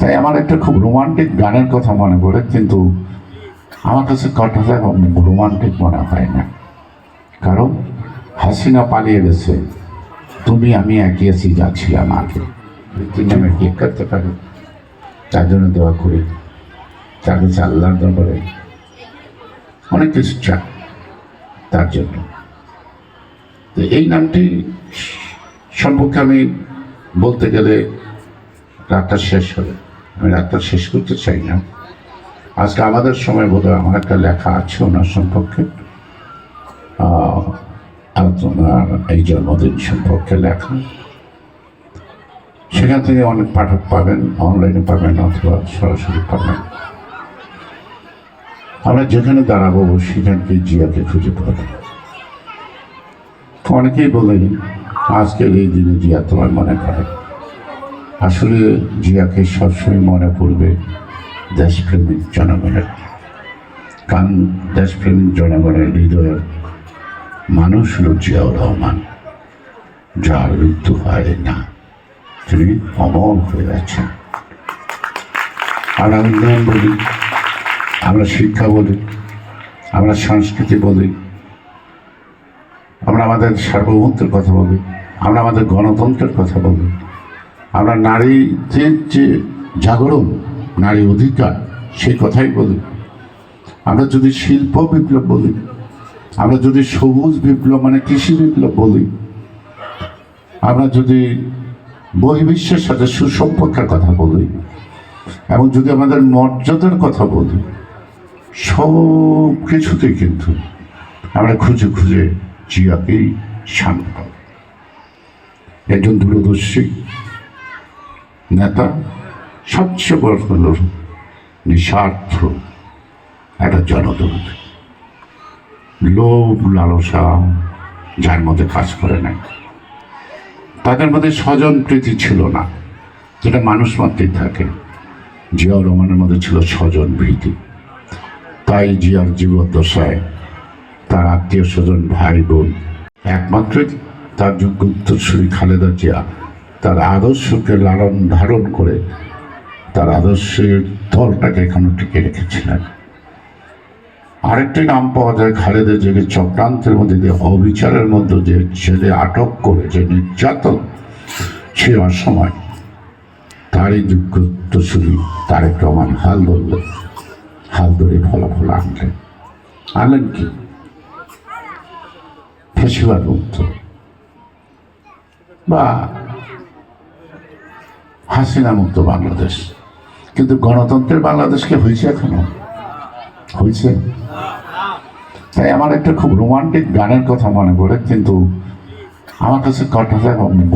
তাই আমার একটা খুব রোমান্টিক গানের কথা মনে পড়ে, কিন্তু আমার কাছে কথাটা রোমান্টিক মনে হয় না। কারণ হাসিনা পালিয়ে গেছে, তুমি আমি একই আছি যাচ্ছিলাম আগে। তুই আমি ঠিক করতে পারি, তার জন্য দোয়া করি। তার কাছে আল্লাহর দরবারে অনেক কিছু চাই, তার জন্য। তো এই নামটি সম্পর্কে আমি বলতে গেলে রাতটা শেষ হবে। আমি রাতটা শেষ করতে চাই না। আজকে আমাদের সময় বোধহয় আমার একটা লেখা আছে ওনার সম্পর্কে। আলোচনার এই জন্মদিন সম্পর্কে লেখা। সেখান থেকে অনেক পাঠক পাবেন, অনলাইনে পাবেন অথবা সরাসরি পাবেন। আমরা যেখানে দাঁড়াবো সেখানকে জিয়াকে খুঁজে পাবো। অনেকেই বলেন আজকের এই দিনে জিয়া তোমার মনে পড়ে আসলে জিয়াকে সবসময় মনে পড়বে দেশপ্রেমিক জনগণের। কারণ দেশপ্রেমিক জনগণের হৃদয়ের মানুষ হল জিয়াউর রহমান, যার মৃত্যু হয় না। তিনি অমর হয়ে আছেন। আমরা উন্নয়ন বলি, আমরা শিক্ষা বলি, আমরা সংস্কৃতি বলি, আমরা আমাদের সার্বভৌমত্বের কথা বলি, আমরা আমাদের গণতন্ত্রের কথা বলি আমরা নারীদের যে জাগরণ, নারী অধিকার সেই কথাই বলি। আমরা যদি শিল্প বিপ্লব বলি, আমরা যদি সবুজ বিপ্লব মানে কৃষি বিপ্লব বলি, আমরা যদি বহির্বিশ্বের সাথে সুসম্পর্কের কথা বলি, এবং যদি আমাদের মর্যাদার কথা বলি, সব কিছুতেই কিন্তু আমরা খুঁজে খুঁজে জিয়াকেই সামনে পাবো। একজন দূরদর্শী নেতা সবচেয়ে বড় নিঃস্বার্থ একটা জনদূত। লোভ, লালসা যার মধ্যে কাজ করে নাই। তাদের মধ্যে স্বজন প্রীতি ছিল না, যেটা মানুষ মাত্রই থাকে। জিয়া রহমানের মধ্যে ছিল স্বজন প্রীতি তাই জিয়ার জীবদ্দশায় তার আত্মীয় স্বজন ভাই বোন একমাত্র তার যোগ্য উত্তরসূরি খালেদা জিয়া তার আদর্শকে লালন ধারণ করে তার আদর্শের দলটাকে এখনও টিকে রেখেছিলেন। আরেকটি নাম পাওয়া যায় খালেদা জিয়াকে চক্রান্তের মধ্যে যে অবিচারের মধ্যে যে ছেলে আটক করে, যে নির্যাতন সে অসময় তারই উত্তরসূরি তারেক রহমান হাল ধরলেন হাল ধরে ফলাফল আনলেন আনলেন কি? ফেসিবাদ মুক্ত। বা হাসিনা মুক্ত বাংলাদেশ। কিন্তু গণতন্ত্রের বাংলাদেশকে হয়েছে এখনও? হয়েছে। তাই আমার একটা খুব রোমান্টিক গানের কথা মনে পড়ে, কিন্তু আমার কাছে কথাটা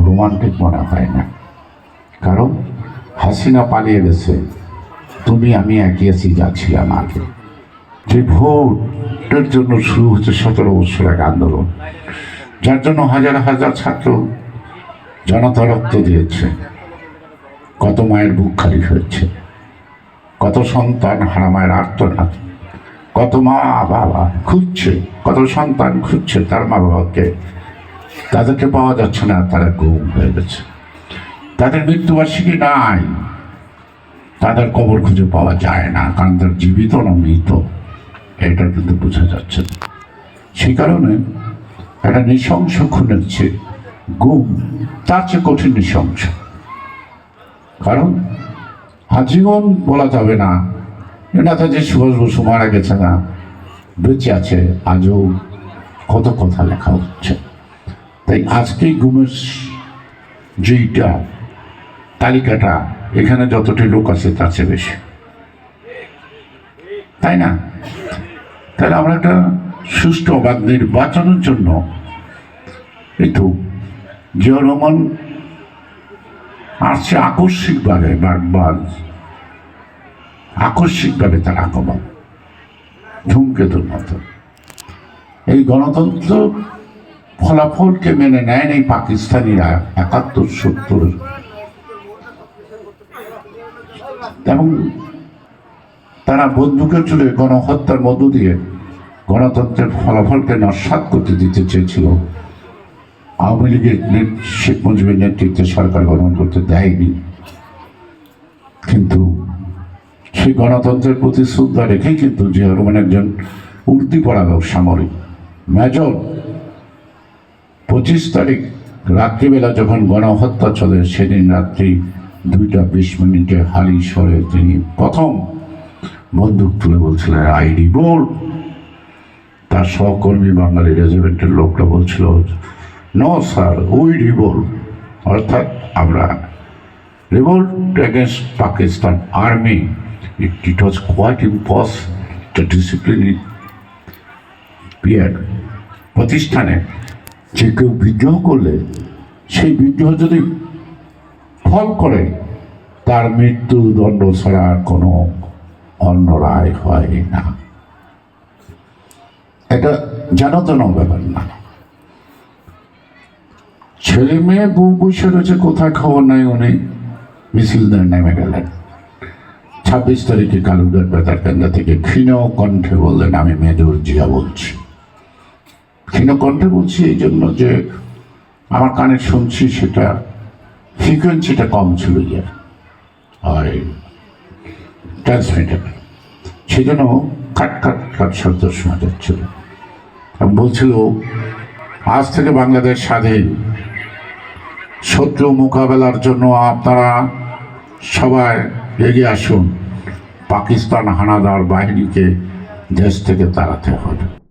রোমান্টিক মনে হয় না। কারণ হাসিনা পালিয়ে গেছে, তুমি আমি একই আছি যাচ্ছিলাম আগে। যে ভোটের জন্য শুরু হচ্ছে সতেরো বছর এক আন্দোলন, যার জন্য হাজার হাজার ছাত্র জনতা রক্ত দিয়েছে। কত মায়ের বুক খালি হয়েছে। কত সন্তান হারামায়ের আর্তনাদ। কত মা বাবা খুঁজছে, কত সন্তান খুঁজছে তার মা বাবাকে। তাদেরকে পাওয়া যাচ্ছে না, তারা গুম হয়ে গেছে। তাদের মৃত্যুবার্ষিকী নাই। তাদের কবর খুঁজে পাওয়া যায় না, কারণ তার জীবিত না মৃত। এটা কিন্তু বোঝা যাচ্ছে না। সেই কারণে একটা নৃশংস চেয়ে গুম, তার চেয়ে কঠিন নৃশংস। কারণ আজীবন বলা যাবে না। নেতাজি সুভাষ বসু মারা গেছে না, বেঁচে আছে, আজও কত কথা লেখা হচ্ছে। তাই আজকেই গুমের যেইটা, তালিকাটা, এখানে যতটি লোক আছে তার চেয়ে বেশি। তাই না? তাহলে আমরা একটা সুষ্ঠু অবাধ নির্বাচনের জন্য এই তো জিয়া রহমান আসছে আকস্মিকভাবে বারবার আকস্মিকভাবে তার আগমন। ধূমকেতুর মতো। এই গণতন্ত্র ফলাফলকে মেনে নেয় এই পাকিস্তানিরা একাত্তর, সত্তর। এবং তারা বন্দুকের চুলে গণহত্যার মধ্য দিয়ে গণতন্ত্রের ফলাফলকে নস্বাত করতে দিতে চেয়েছিল। আওয়ামী লীগের শেখ মুজিবের নেতৃত্বে সরকার গঠন করতে দেয়নি। কিন্তু সেই গণতন্ত্রের প্রতি শ্রদ্ধা রেখেই কিন্তু জিয়া রহমান একজন উর্দি পড়ালো সামরিক মেজর পঁচিশ তারিখ রাত্রিবেলা যখন গণহত্যা চলে, সেদিন রাত্রি দুইটা বিশ মিনিটে হালি স্বরে তিনি প্রথম বন্দুক তুলে বলছিলেন, আইডি বোর্ড। তার সহকর্মী বাঙালি রেজিমেন্টের লোকটা বলছিল নো স্যার উই রিবোল্ট অর্থাৎ আমরা revolt against Pakistan army it it was quite impossible the discipline period প্রতিষ্ঠানে। যে কেউ বিদ্রোহ করলে, সেই বিদ্রোহ যদি ফল করে, তার মৃত্যুদণ্ড ছাড়া কোনো অন্য রায় হয় না। এটা জানাতন ব্যাপার না। ছেলে মেয়ে বউ বসে রয়েছে, কোথায় খবর নাই উনি? মিছিল দিয়ে নেমে গেলেন। ছাব্বিশ তারিখে কালুঘাট বেতার কেন্দ্র থেকে ক্ষীণ কণ্ঠে বললেন, আমি মেজর জিয়া বলছি। ক্ষীণ কণ্ঠে বলছি এই জন্য যে আমার কানে শুনছি সেটা, ফ্রিকোয়েন্সিটা কম ছিল ইয়ার আর ট্রান্সমিটার। সেই কাট কাট কাট শব্দ শোনা যাচ্ছিল। বলছিল, আজ থেকে বাংলাদেশ স্বাধীন। শত্রু মোকাবেলার জন্য আপনারা সবাই এগিয়ে আসুন। পাকিস্তান হানাদার বাহিনীকে দেশ থেকে তাড়াতে হবে।